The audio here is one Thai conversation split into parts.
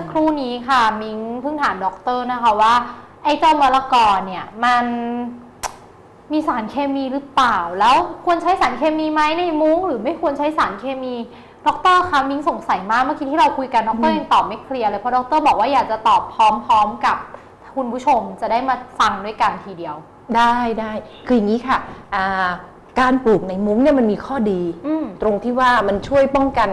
สักครู่นี้ค่ะมิงเพิ่งถามด็อกเตอร์นะคะว่า ไอ้เจ้ามะละกอเนี่ยมันมีสารเคมีหรือเปล่า แล้วควรใช้สารเคมีไหมในมุ้ง หรือไม่ควรใช้สารเคมีด็อกเตอร์คะมิงสงสัยมากเมื่อกี้ที่เราคุยกันด็อกเตอร์ยังตอบไม่เคลียร์เลยเพราะด็อกเตอร์บอกว่าอยากจะตอบพร้อมๆกับคุณผู้ชมจะได้มาฟังด้วยกันทีเดียว ได้ได้คืออย่างนี้ค่ะอ่าการปลูกในมุ้งเนี่ยมันมีข้อดีอืมตรงที่ว่ามันช่วยป้องกัน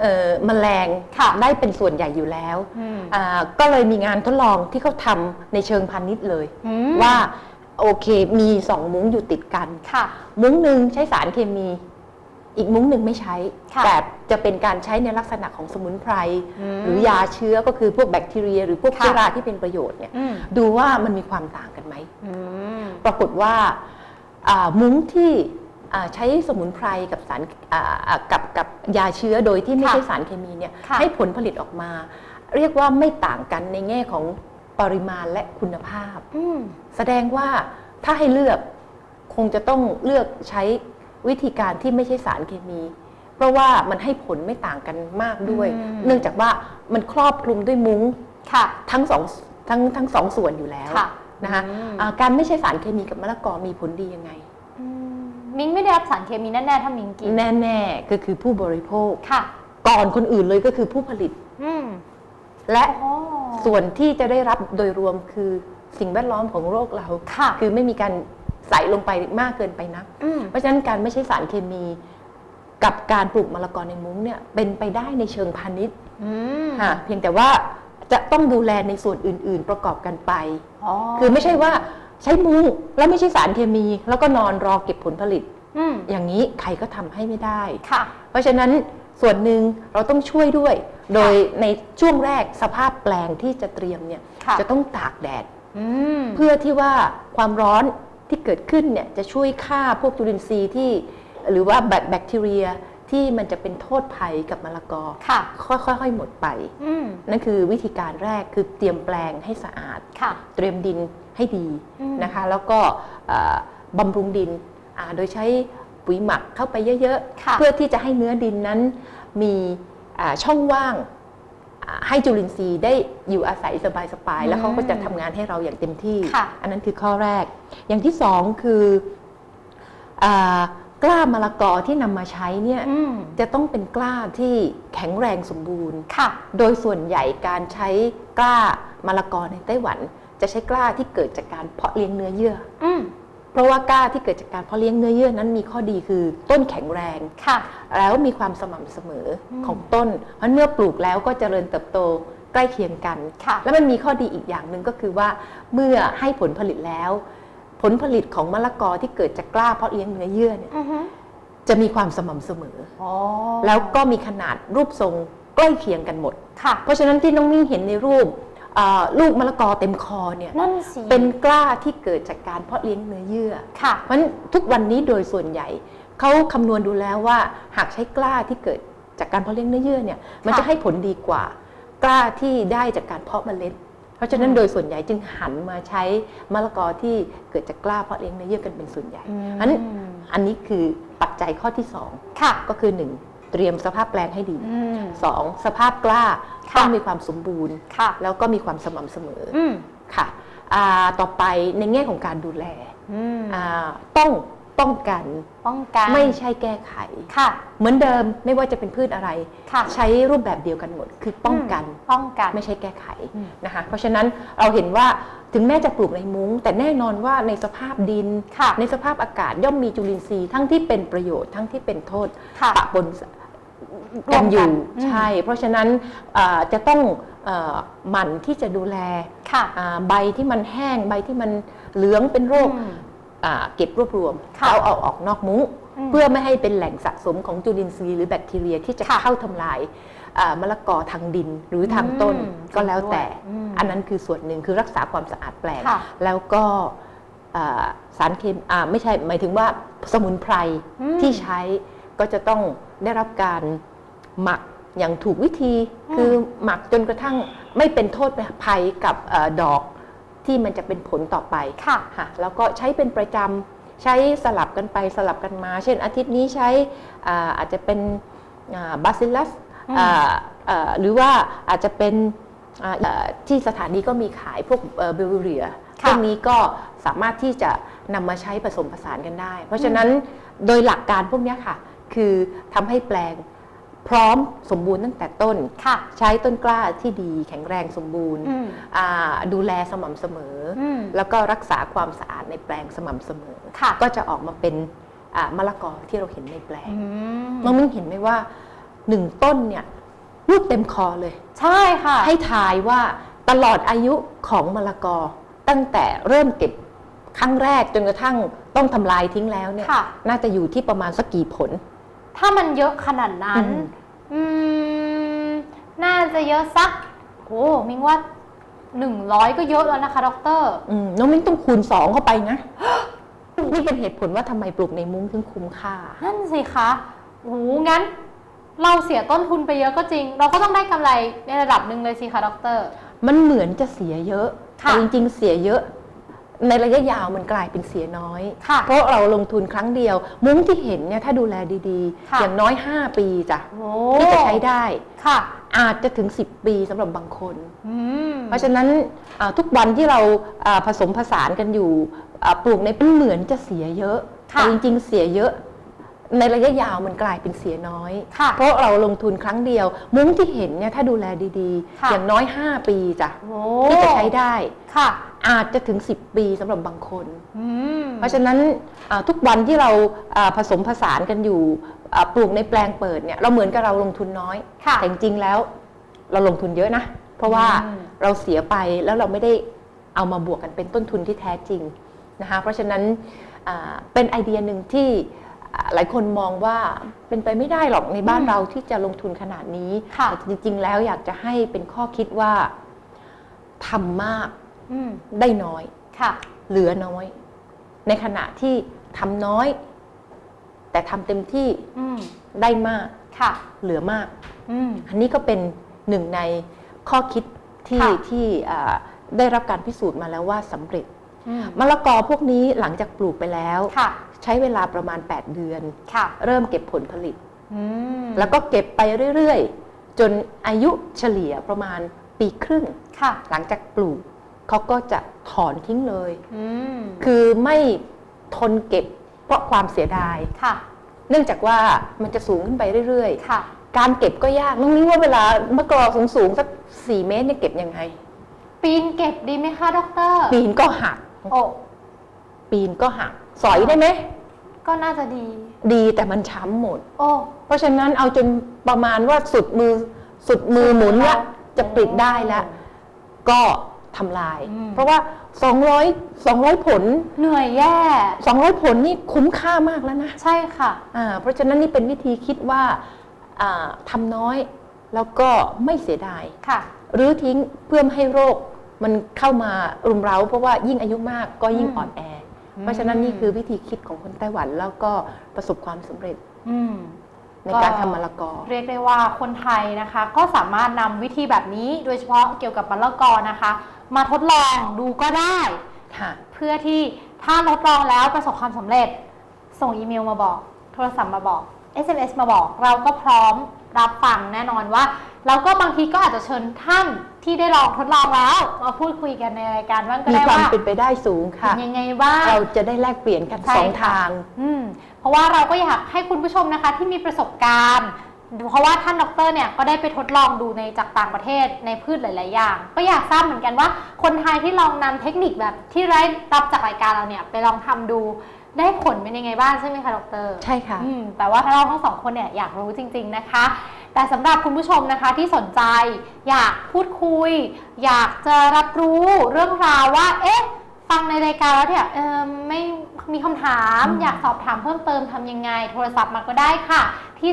เอ่อแมลงค่ะได้เป็นส่วนใหญ่อยู่แล้วอืมอ่าก็เลยมีงานทดลองที่เขาทำในเชิงพาณิชย์เลยอืมว่าโอเคมีสองมุ้งอยู่ติดกันค่ะมุ้งหนึ่งใช้สารเคมี อีกมุ้งหนึ่งไม่ใช้ค่ะแต่จะเป็นการใช้ในลักษณะของสมุนไพรอืมหรือยาเชื้อก็คือพวกแบคทีเรีย หรือพวกค่ะเชื้อราที่เป็นประโยชน์เนี่ยอืมดูว่ามันมีความต่างกันไหมอืมปรากฏว่าอ่ามุ้งที่อ่า ใช้สมุนไพรกับสารอ่าอ่ากับกับยาเชื้อโดยที่ไม่ค่ะใช่สารเคมีเนี่ยค่ะให้ผลผลิตออกมา เรียกว่าไม่ต่างกันในแง่ของปริมาณและคุณภาพอืมแสดงว่าถ้าให้เลือกคงจะต้องเลือกใช้วิธีการที่ไม่ใช่สารเคมี เพราะว่ามันให้ผลไม่ต่างกันมากด้วยอืมเนื่องจากว่ามันครอบคลุมด้วยมุ้งค่ะทั้งสองทั้งทั้งสองส่วนอยู่แล้วค่ะนะคะอืมอ่าการไม่ใช่สารเคมีกับมะละกอมีผลดียังไงอื มมิงไม่ได้รับสารเคมีแน่ๆถ้ามิงกิน แน่ๆก็คือผู้บริโภค ค่ะ ก่อนคนอื่นเลยก็คือผู้ผลิต อืมและอ๋อส่วนที่จะได้รับโดยรวมคือสิ่งแวดล้อมของโลกเราค่ะคือไม่มีการใส่ลงไปมากเกินไปนัก อืม เพราะฉะนั้นการไม่ใช้สารเคมีกับการปลูกมะละกอในมุ้งเนี่ยเป็นไปได้ในเชิงพาณิชย์อืมค่ะเพียงแต่ว่าจะต้องดูแลในส่วนอื่น ๆ ประกอบกันไปอ๋อคือไม่ใช่ว่า ใช้มุ้งแล้วไม่ใช่สารเคมี แล้วก็นอนรอเก็บผลผลิต อืมอย่างนี้ใครก็ทำให้ไม่ได้ ค่ะ เพราะฉะนั้นส่วนหนึ่งเราต้องช่วยด้วย โดยในช่วงแรกสภาพแปลงที่จะเตรียมเนี่ยค่ะ จะต้องตากแดด อืม เพื่อที่ว่าความร้อนที่เกิดขึ้นเนี่ยจะช่วยฆ่าพวกจุลินทรีย์ที่ หรือว่าแบคแบคทีเรีย ที่มันจะเป็นโทษภัยกับมะละกอค่ะค่อยๆหมดไปอืมนั่นคือวิธีการแรกคือเตรียมแปลงให้สะอาดค่ะเตรียมดินให้ดีอืมนะคะ แล้วก็เอ่อบำรุงดินอ่าโดยใช้ปุ๋ยหมักเข้าไปเยอะค่ะๆ เพื่อที่จะให้เนื้อดินนั้นมีอ่าช่องว่างอ่าให้จุลินทรีย์ได้อยู่อาศัยสบายๆ แล้วเขาก็จะทำงานให้เราอย่างเต็มที่ค่ะอันนั้นคือข้อแรก อย่างที่สองคืออา กล้ามะละกอที่นำมาใช้เนี่ยอืมจะต้องเป็นกล้าที่แข็งแรงสมบูรณ์ค่ะ โดยส่วนใหญ่การใช้กล้ามะละกอในไต้หวัน จะใช้กล้าที่เกิดจากการเพาะเลี้ยงเนื้อเยื่ออืมเพราะว่ากล้าที่เกิดจากการเพาะเลี้ยงเนื้อเยื่อนั้นมีข้อดีคือต้นแข็งแรงค่ะ แล้วมีความสม่ำเสมออมของต้นเพราะเมื่อปลูกแล้วก็เจริญเติบโตใกล้เคียงกันค่ะแล้วมันมีข้อดีอีกอย่างหนึ่งก็คือว่าเมื่อให้ผลผลิตแล้ว ผลผลิตของมะละกอที่เกิดจากกล้าเพาะเลี้ยงเนื้อเยื่อเนี่ยอือฮึจะมีความสม่ำเสมออ๋อแล้วก็มีขนาดรูปทรงใกล้เคียงกันหมดค่ะเพราะฉะนั้นที่น้องมิ่งเห็นในรูปเอ่อลูกมะละกอเต็มคอเนี่ยนั่นสิเป็นกล้าที่เกิดจากการเพาะเลี้ยงเนื้อเยื่อค่ะเพราะฉะนั้นทุกวันนี้โดยส่วนใหญ่เขาคำนวณดูแล้วว่าหากใช้กล้าที่เกิดจากการเพาะเลี้ยงเนื้อเยื่อเนี่ยมันค่ะจะให้ผลดีกว่ากล้าที่ได้จากการเพาะเมล็ด เพราะฉะนั้นอืมโดยส่วนใหญ่จึงหันมาใช้มะละกอที่เกิดจากกล้าเพาะเลี้ยงเนื้อเยื่อกันเป็นส่วนใหญ่อืมอันอันนี้คือปัจจัยข้อที่สองค่ะก็คือหนึ่งเตรียมสภาพแปลงให้ดีอืมสองสภาพกล้าค่ะต้องมีความสมบูรณ์ค่ะแล้วก็มีความสม่ำเสมอออืมค่ะอ่าต่อไปในแง่ของการดูแลอืมอ่าต้อง ป้องกัน ป้องกันไม่ใช่แก้ไข ค่ะ เหมือนเดิมไม่ว่าจะเป็นพืชอะไร ค่ะใช้รูปแบบเดียวกันหมด คือป้องกัน ป้องกัน ไม่ใช่แก้ไขอืม นะคะ เพราะฉะนั้นเราเห็นว่าถึงแม้จะปลูกในมุ้ง แต่แน่นอนว่าในสภาพดิน ค่ะ ในสภาพอากาศย่อมมีจุลินทรีย์ทั้งที่เป็นประโยชน์ทั้งที่เป็นโทษค่ะปะปนร่วมกันกันอยู่อืม ใช่ เพราะฉะนั้นเอ่อจะต้องเอ่อหมั่นที่จะดูแลค่ะ อ่าใบที่มันแห้งใบที่มันเหลืองเป็นโรค อืมอ่า เก็บรวบรวมค่ะแล้วเอาออกนอกมุ้งอืมเพื่อไม่ให้เป็นแหล่งสะสมของจุลินทรีย์หรือแบคทีเรียที่จะค่ะเข้าทำลายอ่ามะละกอทางดินหรือทางต้นอืมก็แล้วแต่อืมอันนั้นคือส่วนหนึ่งคือรักษาความสะอาดแปลงค่ะแล้วก็อ่าสารเคมีอ่าไม่ใช่หมายถึงว่าสมุนไพรอืมที่ใช้ก็จะต้องได้รับการหมักอย่างถูกวิธีอืมคือหมักจนกระทั่งไม่เป็นโทษภัยกับเออดอก ที่มันจะเป็นผลต่อไปค่ะค่ะแล้วก็ใช้เป็นประจำใช้สลับกันไปสลับกันมา เช่นอาทิตย์นี้ใช้อ่าอาจจะเป็นบาซิลัสอืมหรือว่าอาจจะเป็นอ่าเอ่อที่สถานีก็มีขายพวกเบลเรียค่ะพวกนี้ก็สามารถที่จะนำมาใช้ผสมผสานกันได้ เพราะฉะนั้นโดยหลักการพวกเนี้ยค่ะ คือทำให้แปลง พร้อมสมบูรณ์ตั้งแต่ต้นค่ะใช้ต้นกล้าที่ดีแข็งแรงสมบูรณ์อืมอ่าดูแลสม่ำเสมอออืมแล้วก็รักษาความสะอาดในแปลงสม่ำเสมอค่ะก็จะออกมาเป็นอ่ามะละกอที่เราเห็นในแปลงอืมน้องมิ้งเห็นไหมว่าหนึ่งต้นเนี่ยลูกเต็มคอเลย ใช่ค่ะ ให้ทายว่าตลอดอายุของมะละกอ ตั้งแต่เริ่มเก็บครั้งแรกจนกระทั่งต้องทำลายทิ้งแล้วเนี่ยค่ะน่าจะอยู่ที่ประมาณสักกี่ผล ถ้ามันเยอะขนาดนั้นอืมอืม น่าจะเยอะสักโอ้มิงว่าหนึ่งร้อยก็เยอะแล้วนะคะด็อกเตอร์อืมน้องมิ้งต้องคูณสองเข้าไปนะ นี่เป็นเหตุผลว่าทำไมปลูกในมุ้งถึงคุ้มค่า นั่นสิคะโอ้งั้น เราเสียต้นทุนไปเยอะก็จริง เราก็ต้องได้กำไรในระดับหนึ่งเลยสิคะด็อกเตอร์มันเหมือนจะเสียเยอะ ค่ะ แต่จริงๆ เสียเยอะ ในระยะยาวมันกลายเป็นเสียน้อย ค่ะเพราะเราลงทุนครั้งเดียว มุ้งที่เห็นเนี่ยถ้าดูแลดีค่ะๆอย่างน้อย 5 ปีจ้ะโอ้ ที่จะใช้ได้ ค่ะ อาจจะถึง 10 ปีสำหรับบางคน อืม เพราะฉะนั้นอ่าทุกวันที่เราอ่าผสมผสานกันอยู่อ่าปลูกในเป็นเหมือนจะเสียเยอะค่ะแต่จริงๆเสียเยอะ ในระยะยาวมันกลายเป็นเสียน้อย ค่ะเพราะเราลงทุนครั้งเดียว มุ้งที่เห็นเนี่ยถ้าดูแลดีค่ะ ๆ อย่างน้อย 5 ปีจ้ะโอ้ที่จะใช้ได้ ค่ะ อาจจะถึง 10 ปีสำหรับบางคนอืมเพราะฉะนั้นอ่าทุกวันที่เราอ่าผสมผสานกันอยู่อ่าปลูกในแปลงเปิดเนี่ยเราเหมือนกับเราลงทุนน้อยค่ะแต่จริงๆแล้วเราลงทุนเยอะนะ เพราะว่าอืมเราเสียไปแล้วเราไม่ได้เอามาบวกกันเป็นต้นทุนที่แท้จริงนะคะเพราะฉะนั้นอ่าเป็นไอเดียหนึ่งที่อ่าหลายคนมองว่าเป็นไปไม่ได้หรอกในบ้านอืมเราที่จะลงทุนขนาดนี้ค่ะแต่จริง ๆ แล้วอยากจะให้เป็นข้อคิดว่าทำมากอืม ได้น้อยค่ะ เหลือน้อย ในขณะที่ทำน้อย แต่ทำเต็มที่อืมได้มากค่ะ เหลือมากอืมอันนี้ก็เป็นหนึ่งในข้อคิดที่ค่ะที่อ่าได้รับการพิสูจน์มาแล้วว่าสำเร็จอืมมะละกอพวกนี้หลังจากปลูกไปแล้วค่ะใช้เวลาประมาณ 8 เดือนค่ะเริ่มเก็บผลผลิตอืมแล้วก็เก็บไปเรื่อย ๆ จนอายุเฉลี่ยประมาณปีครึ่งค่ะหลังจากปลูก เขาก็จะถอนทิ้งเลยอืมคือไม่ทนเก็บเพราะความเสียดายค่ะ เนื่องจากว่ามันจะสูงขึ้นไปเรื่อยค่ะๆการเก็บก็ยากน้องนิ้งว่าเวลามะกรอสูงๆสัก4เมตรเนี่ยเก็บยังไง ปีนเก็บดีไหมคะด็อกเตอร์ปีนก็หักโอ้ปีนก็หัก สอยได้ไหม ก็น่าจะดี ดีแต่มันช้ำหมด โอ้เพราะฉะนั้นเอาจนประมาณว่าสุดมือสุดมือหมุนละจะปลิดได้แล้วก็ ทำลาย อืม เพราะว่า 200 200 ผล เหนื่อยแย่ 200 ผลนี่คุ้มค่ามากแล้วนะใช่ค่ะ อ่าเพราะฉะนั้นนี่เป็นวิธีคิดว่าอ่าทำน้อยแล้วก็ไม่เสียดาย ค่ะ หรือทิ้งเพื่อไม่ให้โรคมันเข้ามารุมเร้า เพราะว่ายิ่งอายุมากก็ยิ่งอืม อ่อนแออืมเพราะฉะนั้นนี่คือวิธีคิดของคนไต้หวันแล้วก็ประสบความสำเร็จ อืม ในการทำมะละกอ เรียกได้ว่าคนไทยนะคะ ก็สามารถนำวิธีแบบนี้โดยเฉพาะเกี่ยวกับมะละกอนะคะ มาทดลองดูก็ได้ค่ะเพื่อที่ถ้าทดลองแล้วประสบความสำเร็จ ส่งอีเมลมาบอก โทรศัพท์มาบอก SMS มาบอก เราก็พร้อมรับฟังแน่นอนว่าเราก็บางทีก็อาจจะเชิญท่านที่ได้ลองทดลองแล้ว มาพูดคุยกันในรายการบ้างก็มีได้ความว่าเป็นไปได้สูงค่ะเป็นยังไงบ้างเราจะได้แลกเปลี่ยนกันใช่สองค่ะทาง อืม เพราะว่าเราก็อยากให้คุณผู้ชมนะคะที่มีประสบการณ์ เพราะว่าท่านดรเนี่ยก็ได้ไปทดลองดูในจากต่างประเทศในพืชหลาย ๆ อย่าง ก็อยากทราบเหมือนกันว่า คนไทยที่ลองนำเทคนิคแบบที่ได้รับจากรายการเราเนี่ยไปลองทำดูได้ผลเป็นยังไงบ้างใช่ไหมคะดรใช่ค่ะอืมแต่ว่าถ้าเราทั้งสองคนเนี่ยอยากรู้จริง ๆ นะคะแต่สำหรับคุณผู้ชมนะคะที่สนใจ อยากพูดคุย อยากจะรับรู้เรื่องราวว่า เอ๊ะ ฟังในรายการแล้วเนี่ยเออไม่ มีคำถามอืมอยากสอบถามเพิ่มเติมทำยังไง โทรศัพท์มาก็ได้ค่ะ ที่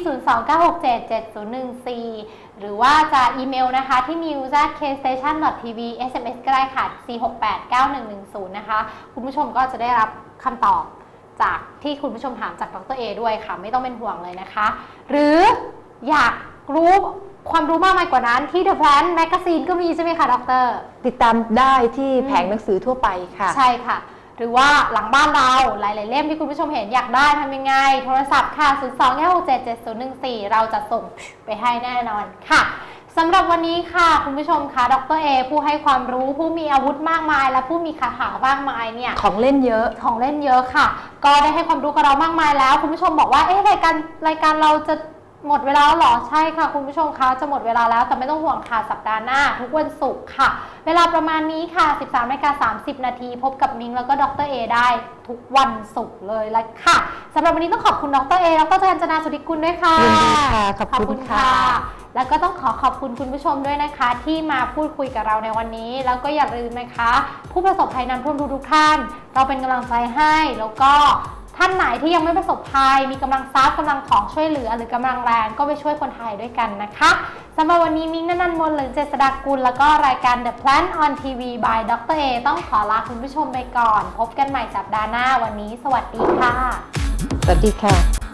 029677014 หรือว่าจะอีเมลนะคะ ที่ news at kstation.tv sms ก็ได้ค่ะ 4689110 นะคะ คุณผู้ชมก็จะได้รับคำตอบจากที่คุณผู้ชมถามจากดรเอด้วยค่ะ ไม่ต้องเป็นห่วงเลยนะคะ หรืออยากรู้ความรู้มากมายกว่านั้นที่ The Plan Magazine ก็มีใช่ไหมคะดร ติดตามได้ที่อืมแผงหนังสือทั่วไปค่ะ ใช่ค่ะ หรือว่าหลังบ้านเราหลาย ๆ เล่มที่คุณผู้ชมเห็นอยากได้ทำยังไง โทรศัพท์ค่ะ 0 2 9 6 7 7 0 1 4 เราจะส่งไปให้แน่นอนค่ะสำหรับวันนี้ค่ะคุณผู้ชมคะดรเอผู้ให้ความรู้ผู้มีอาวุธมากมาย และผู้มีคาถามากมายเนี่ยของเล่นเยอะของเล่นเยอะค่ะ ก็ได้ให้ความรู้กับเรามากมายแล้ว คุณผู้ชมบอกว่าเอ๊ะรายการรายการเราจะ หมดเวลาแล้วเหรอใช่ค่ะ คุณผู้ชมคะจะหมดเวลาแล้วแต่ไม่ต้องห่วงค่ะสัปดาห์หน้า ทุกวันศุกร์ค่ะ เวลาประมาณนี้ค่ะ 13นาฬิกา30 นาทีพบกับมิงแล้วก็ดรเอได้ทุกวันศุกร์เลยละค่ะสำหรับวันนี้ต้องขอบคุณดรเอแล้วก็อาจารย์จนาสุธิกุลด้วยค่ะยินดีค่ะขอบคุณค่ะแล้วก็ต้องขอขอบคุณคุณผู้ชมด้วยนะคะ ที่มาพูดคุยกับเราในวันนี้ แล้วก็อย่าลืมนะคะ ผู้ประสบภัยน้ำท่วมทุกๆท่าน เราเป็นกำลังใจให้แล้วก็ ท่านไหนที่ยังไม่ประสบภัย มีกำลังทรัพย์กำลังของช่วยเหลือ หรือกำลังแรงก็ไปช่วยคนไทยด้วยกันนะคะสำหรับวันนี้มิ้งนันนันท์มนหรือเจษดากุล แล้วก็รายการ The Plan on TV by Dr. A ต้องขอลาคุณผู้ชมไปก่อน พบกันใหม่สัปดาห์หน้าวันนี้ สวัสดีค่ะ สวัสดีค่ะ